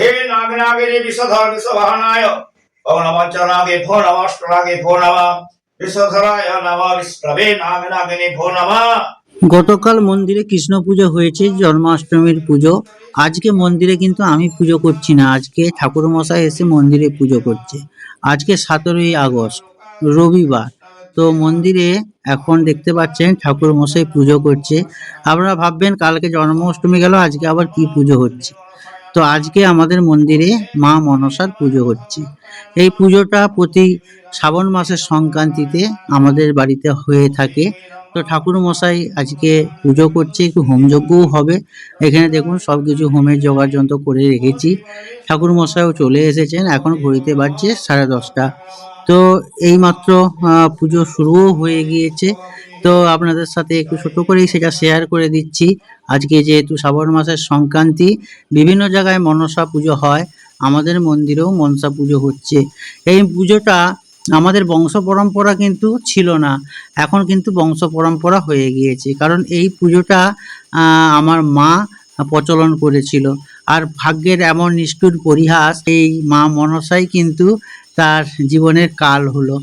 বিষ্ণবে ভো গতকাল মন্দিরে কৃষ্ণ পুজো হয়েছে, জন্মাষ্টমীর পুজো। আজকে মন্দিরে কিন্তু আমি পুজো করছি না, আজকে ঠাকুর মশাই এসে মন্দিরে পুজো করছে। আজকে সতেরোই আগস্ট, রবিবার। তো মন্দিরে এখন দেখতে পাচ্ছেন ঠাকুর মশাই পুজো করছে। আপনারা ভাববেন কালকে জন্মাষ্টমী গেল, আজকে আবার কি পুজো হচ্ছে? তো আজকে আমাদের মন্দিরে মা মনসার পুজো হচ্ছে। এই পুজোটা প্রতি শ্রাবণ মাসের সংক্রান্তিতে আমাদের বাড়িতে হয়ে থাকে। তো ঠাকুর মশাই আজকে পুজো করছে, একটু হোমযজ্ঞও হবে। এখানে দেখুন সব কিছু হোমের জোগাড় যন্ত্র করে রেখেছি। ঠাকুর মশাইও চলে এসেছেন, এখন ঘড়িতে বাজছে সাড়ে দশটা। তো এইমাত্র পুজো শুরুও হয়ে গিয়েছে। তো আপনাদের সাথে একটু ছোট করেই সেটা শেয়ার করে দিচ্ছি। আজকে যেহেতু শ্রাবণ মাসের সংক্রান্তি, বিভিন্ন জায়গায় মনসা পুজো হয়, আমাদের মন্দিরেও মনসা পুজো হচ্ছে। এই পুজোটা আমাদের বংশ পরম্পরা কিন্তু ছিল না, এখন কিন্তু বংশ পরম্পরা হয়ে গিয়েছে। কারণ এই পুজোটা আমার মা প্রচলন করেছিল। আর ভাগ্যের এমন নিষ্ঠুর পরিহাস, এই মা মনসাই কিন্তু তার জীবনের কাল হলো।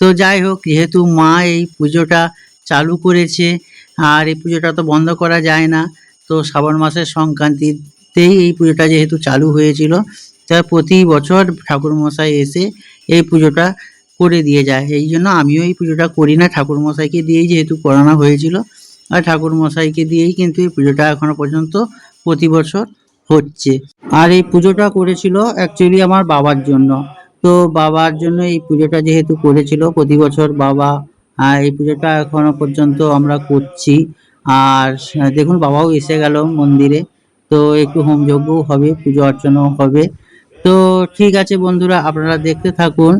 তো যাই হোক, যেহেতু মা এই পুজোটা চালু করেছে। আর এই পুজোটা তো বন্ধ করা যায় না। তো শ্রাবণ মাসের সংক্রান্তিতেই এই পুজোটা যেহেতু চালু হয়েছিল, তা প্রতি বছর ঠাকুর মশাই এসে এই পুজোটা করে দিয়ে যায়। এই জন্য আমিও এই পুজোটা করি না। ঠাকুর মশাইকে দিয়েই যেহেতু করানো হয়েছিল, আর ঠাকুর মশাইকে দিয়েই কিন্তু এই পুজোটা এখনও পর্যন্ত প্রতি বছর হচ্ছে। আর এই পুজোটা করেছিল অ্যাকচুয়ালি আমার বাবার জন্য। তো বাবার জন্য এই পুজোটা যেহেতু করেছিল, প্রতি বছর বাবা এই পুজোটা এখনও পর্যন্ত আমরা করছি। আর দেখুন বাবাও এসে গেল মন্দিরে। তো একটু হোমযজ্ঞও হবে, পুজো অর্চনাও হবে। তো ঠিক আছে বন্ধুরা, আপনারা দেখতে থাকুন।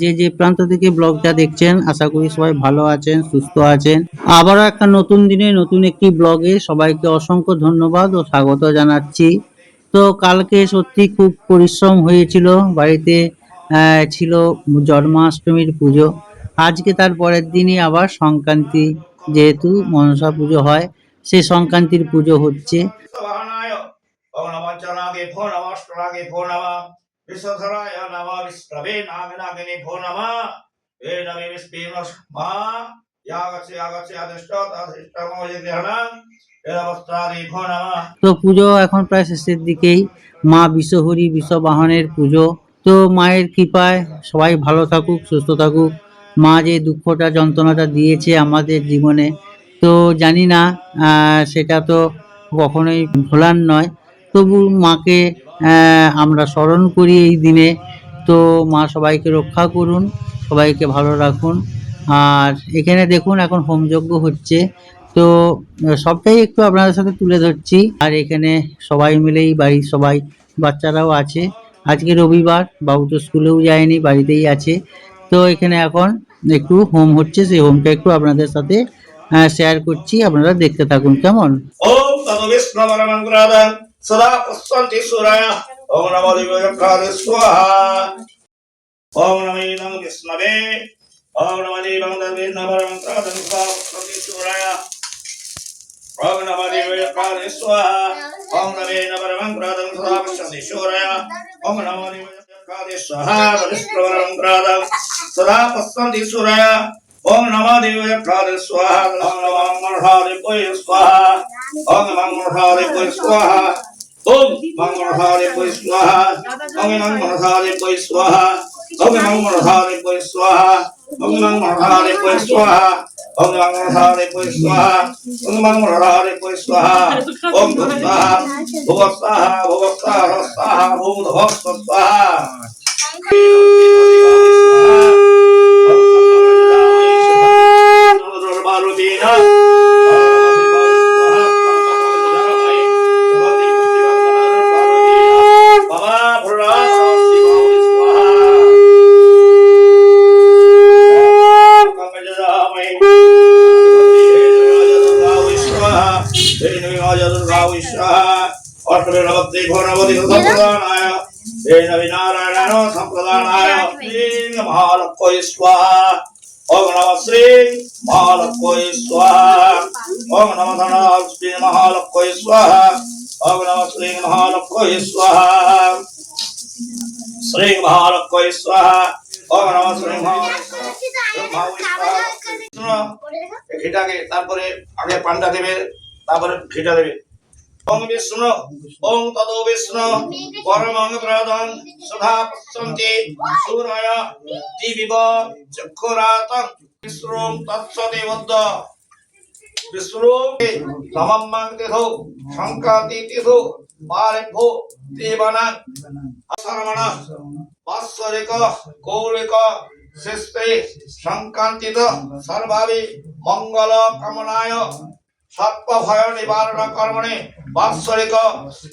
যে যে প্রান্ত থেকে ব্লগটা দেখছেন, আশা করি সবাই ভালো আছেন, সুস্থ আছেন। আবারও একটা নতুন দিনে নতুন একটি ব্লগে সবাইকে অসংখ্য ধন্যবাদ ও স্বাগত জানাচ্ছি। তো কালকে সত্যি খুব পরিশ্রম হয়েছিল, বাড়িতে ছিল জন্মাষ্টমীর পুজো। আজকে তার পরের দিনই আবার সংক্রান্তি যেহেতু মনসা পুজো হয় সেই সংক্রান্তির পুজো হচ্ছে। তো পুজো এখন প্রায় শেষের দিকেই। মা বিশ্বহরি বিশ্ববাহনের পুজো। তো মায়ের কৃপায় সবাই ভালো থাকুক সুস্থ থাকুক। মা যে দুঃখটা, যন্ত্রণাটা দিয়েছে আমাদের জীবনে, তো জানি না সেটা তো কখনোই ভোলার নয়। তবু মাকে আমরা স্মরণ করি এই দিনে। তো মা সবাইকে রক্ষা করুন, সবাইকে ভালো রাখুন। আর এখানে দেখুন, এখন হোমযজ্ঞ হচ্ছে। তো, সবটাই একটু আপনাদের সাথে তুলে ধরছি। আর এখানে সবাই মিলেই, বাড়ির সবাই, বাচ্চারাও আছে। আজকে রবিবার, বাবু তো স্কুলেও যায়নি, বাড়িতেই আছে। তো এখানে এখন একটু হোম হচ্ছে, সেই হোমটা একটু আপনাদের সাথে শেয়ার করছি, আপনারা দেখতে থাকুন, কেমন? ওম তদ বিষ্ণু পরমঙ্গলাদং সদা পশ্যন্তি সূরায়, ওম নমো দিব্যচক্রাদি স্বাহা। ওম নমো ইদং বিষ্ণবে ওম নমো দিব্যং তদ্বিষ্ণু পরমঙ্গলাদং সদা পশ্যন্তি সূরায় ওম स्वाहा ओम नमो देवाय स्वाहा। ओम नमो मंगलहारे स्वाहा। ओम स्वाहा। स्वाहा। स्वाहा। स्वाहा। ओम हरे पुष्प ओम हरे पुष्प ओम भुव स्वाहा भुव स्वाहा भुव स्वाहा भूम स्वाहा శ్రీనవినారాయణ సంప్రదాయ శ్రీ మహాలక్ష్వా ఓం నమ శ్రీ మహాలక్ష్వా ఓం నమ ధన శ్రీ మహాలక్ష్వా ఓం నమ శ్రీ మహాలక్ష్వా శ్రీ మహాలక్ష్వా ఓం నమ శ్రీ మహాలక్ష్వా ঘিটাকে তারপরে আগে পান্ডা দেবে তারপরে ঘিটা দেবে ওম বিষ্ণু ওম তদো বিষ্ণু, পরমং প্রদং সুধা পশ্যন্তি সূরয় দিবিব চক্ষুরাতং। বিষ্ণুম তৎসদে বদ্ধ বিষ্ণু নমম্মাং তিথো সংক্রান্তি তিথো পারেভ্যো দেবানাং। অসরমণ বাৎসরিক কৌরিক শিস্তে সংক্রান্তিত সর্বাবি মঙ্গল কামনায় সর্প ভয় নিবারণ কর্মণে বাৎসরিক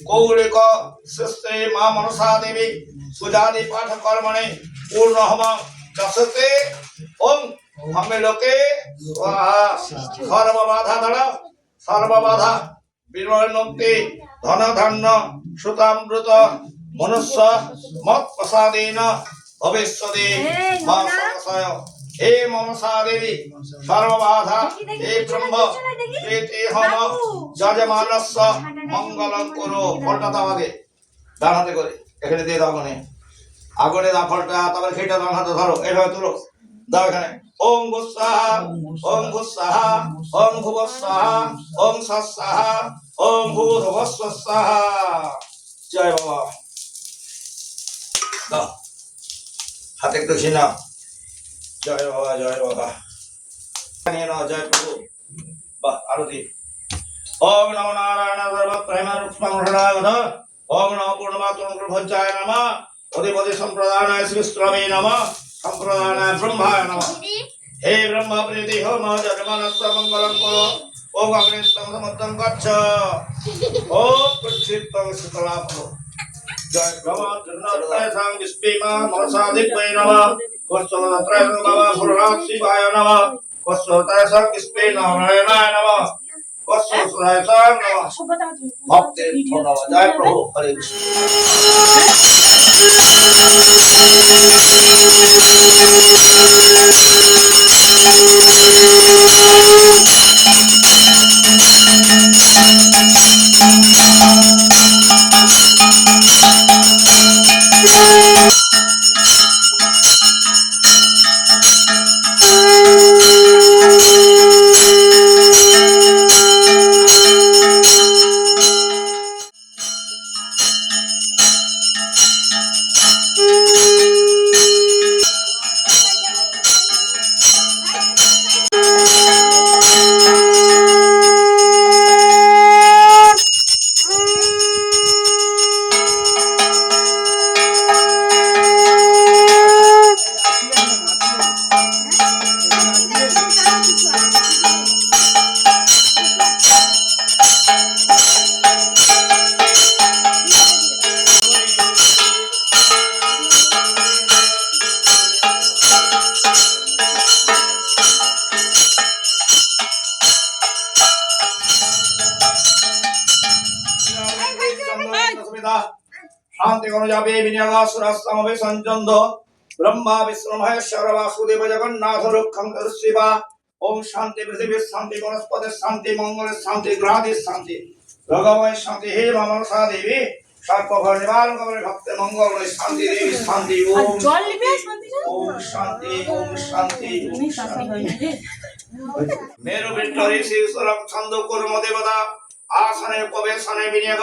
কৌরিক শিস্তে মা মনসা দেবী সুজাদি পাঠ কর্মণে পূর্ণ হম যশতে ওম হমে লোকে সর্ববাধা দ্বারা সর্ববাধা বিনয়নক্তি ধন ধান্য সুতামৃত মনুষ্য মত প্রসাদেন ভবিষ্যতে মা সহসয় হে মমসা দেবী সর্ববাধা হে ব্রহ্ম প্রীতি হম যজমানস্য মঙ্গলম করো। ফলটা দাও আগে। ডান হাতে করে এখানে দিয়ে দাও আগুনে। আগুনে দাও ফলটা তারপরে খেটা ডান হাতে ধরো। এইভাবে তুলো। দাও এখানে। ওম গুসাহা ওম গুসাহা ওম ভুবস্বাহা ওম সৎসাহা ওম ভূর্ভস্বস্বাহা জয় বাবা। দাও। হাতে একটু ছিনা জয় বাবা জয় বাবা নিয়ে নাও জয় প্রভু বাহ আরতি ওম নমো নারায়ণ সর্ব প্রেম রূপম হৃদয়গত ওম নমো পূর্ণমাত্রম ভজ্জায় নম অধিপতি সম্প্রদানায় শ্রীশ্রমে নম সম্প্রদানায় ব্রহ্মায় নম হে ব্রহ্ম প্রীতি হোম জগমানস্য মঙ্গলম করো ওম অগ্নিস্তম সমুদ্রম গচ্ছ ওম প্রচ্ছিত্তম শীতলাভ জয় ব্রহ্মা জগন্নাথ সাং বিষ্ণুমা মনসা দিব্যৈ নমঃ वस्वत्राय नमः पुराणात् शिवाय नमः वस्वताय सर्वस्मै नारायणाय नमः वस्वसुराय सार नमः भक्तेर धन्यवाद जय प्रभु हरे कृष्ण কৃষ্ণ শান্তি কোন যাবে বিনিয়োগ সুরাস্তমবে সঞ্চন্দ ব্রহ্মা বিষ্ণু মহেশ্বর বাসুদেব জগন্নাথ রক্ষং শিবা ওম শান্তি পৃথিবীর শান্তি বনস্পতির শান্তি মঙ্গলের শান্তি গ্রহাদির শান্তি। ভগবানের শান্তি হে মনসা দেবী সর্বভয় নিবারণ করে ভক্তের মঙ্গল শান্তি দেবী শান্তি ওম ওম শান্তি ওম শান্তি ওম শান্তি। মেরু বিষ্ণুরি শিবসরম ছন্দ কুর্ম দেবতা। আসনে উপবেশনে বিনিয়োগ।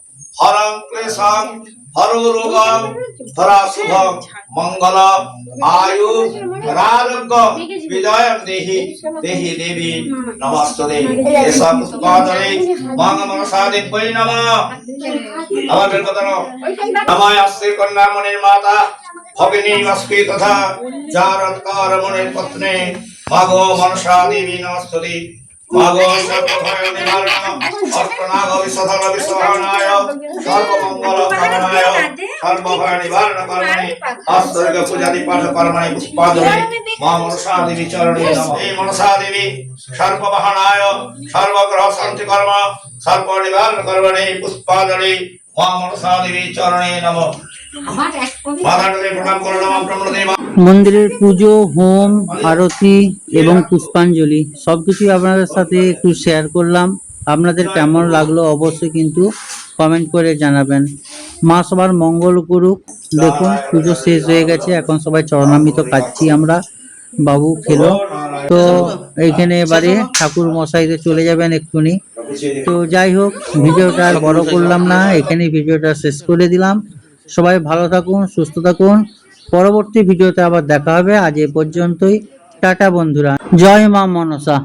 দেবী হরং ক্লেশং হর রোগং হরা শুভং মঙ্গল আয়ু রারোগ্য বিজয়ং দেহি দেহি দেবী, নমস্তুতে। এসা পুষ্পাঞ্জলি মঙ্গ মনসা দেব্যই নমঃ আবার বের কথা আস্তে কন্যা মনির মাতা, ভগিনী বাস্পি তথা জারৎকার মনির পত্নী, মাগো মনসা দেবী, নমস্তুতি। কর্মণি কর্মণি সর্ববাহনায় সর্বগ্রহ শান্তি কর্ম সর্ব নিবারণ পুষ্পাদনে মা মনসা দেবী চরণে নমঃ মাতাকে প্রণাম করো নমঃ ব্রহ্মদেবা মন্দিরের পুজো, হোম, আরতি এবং পুষ্পাঞ্জলি সবকিছুই আপনাদের সাথে একটু শেয়ার করলাম। আপনাদের কেমন লাগল অবশ্যই কিন্তু কমেন্ট করে জানাবেন। মা সবার মঙ্গল করুক। দেখুন, পুজো শেষ হয়ে গেছে, এখন সবাই চরণামৃত খাচ্ছি আমরা। বাবু খেলো। তো এইখানে এবারে ঠাকুর মশাইতে চলে যাবেন এক্ষুনি। তো যাই হোক, ভিডিওটা বড় করলাম না এখানে ভিডিওটা শেষ করে দিলাম। সবাই ভালো থাকুন, সুস্থ থাকুন। পরবর্তী ভিডিওতে আবার দেখা হবে। আজ এ পর্যন্তই। টাটা বন্ধুরা। জয় মা মনসা।